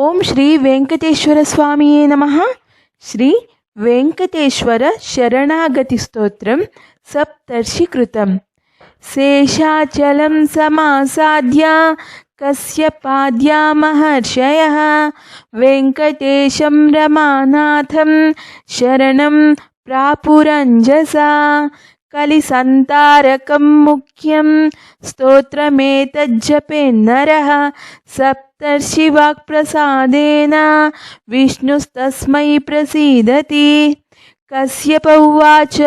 ఓం శ్రీ వెంకటేశ్వర స్వామియే నమ. శ్రీ వెంకటేశ్వర శరణాగతి స్తోత్రం సప్తర్షి కృతం శేషాచలం సమాసాద్య కస్య పాద్యా మహర్షయ. వెంకటేశం రమానాథం శరణం ప్రాపురంజసా. कलिसन्तारकं मुख्यं स्तोत्रमेतज्जपे नर सप्तर्षिवाक्प्रसादेन विष्णुस्तस्मै प्रसीदति। कश्यप उवाच,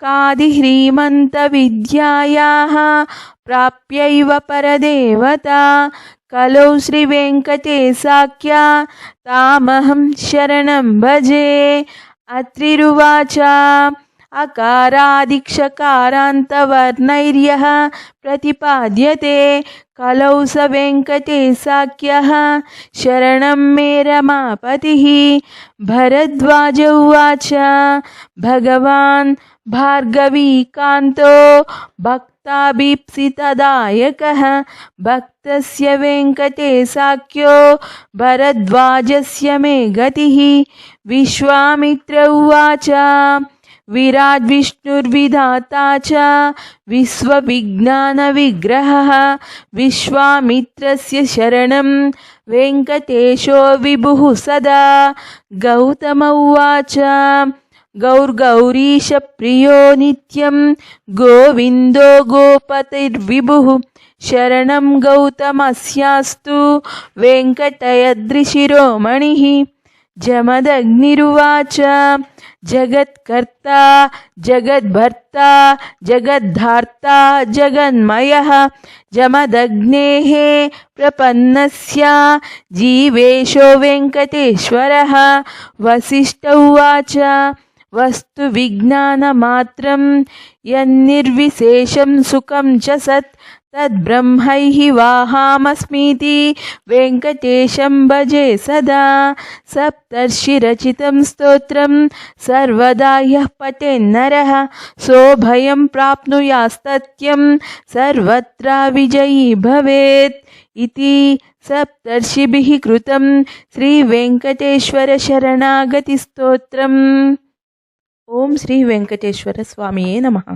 कादिह्रीमन्तविद्यायाः प्राप्यैव परदेवता। कलौ श्रीवेङ्कटेशाख्या, तामहं शरणं भजे। अत्रिरुवाच अकारादिक्षकारान्तवर्णैर्यः प्रतिपाद्यते कलौ स वेङ्कटेशाख्यः। शरणं मे रमापतिः। भरद्वाज उवाच, भगवान् भार्गवीकान्तो भक्ताभीप्सितदायकः। भक्तस्य वेङ्कटेशाख्यो भरद्वाजस्य मे गतिः। विश्वामित्र उवाच विराड्विष्णुर्विधाता च विश्वविज्ञानविग्रहः विश्वामित्रस्य शरणं वेङ्कटेशो विभुः सदा गौतम उवाच गौर्गौरीशप्रियो नित्यं गोविन्दो गोपतिर्विभुः शरणं गौतमस्यास्तु वेङ्कटयदृशिरोमणिः जमदग्निरुवाच। जगत्कर्ता जगद्भर्ता जगद्धार्ता जगन्मयः। जमदग्नेः प्रपन्नस्य जीवेशो वेङ्कटेश्वरः। वसिष्ठ उवाच। वस्तुविज्ञानमात्रं यन्निर्विशेषं सुखं च सत् तद्ब्रह्मैः वाहामस्मीति वेङ्कटेशं भजे सदा सप्तर्षिरचितं स्तोत्रं सर्वदा यः पठेन्नरः सोऽभयं प्राप्नुयास्तत्यं सर्वत्र विजयी भवेत् इति सप्तर्षिभिः कृतं श्रीवेङ्कटेश्वरशरणागतिस्तोत्रम् ఓం శ్రీ వెంకటేశ్వర స్వామియే నమః.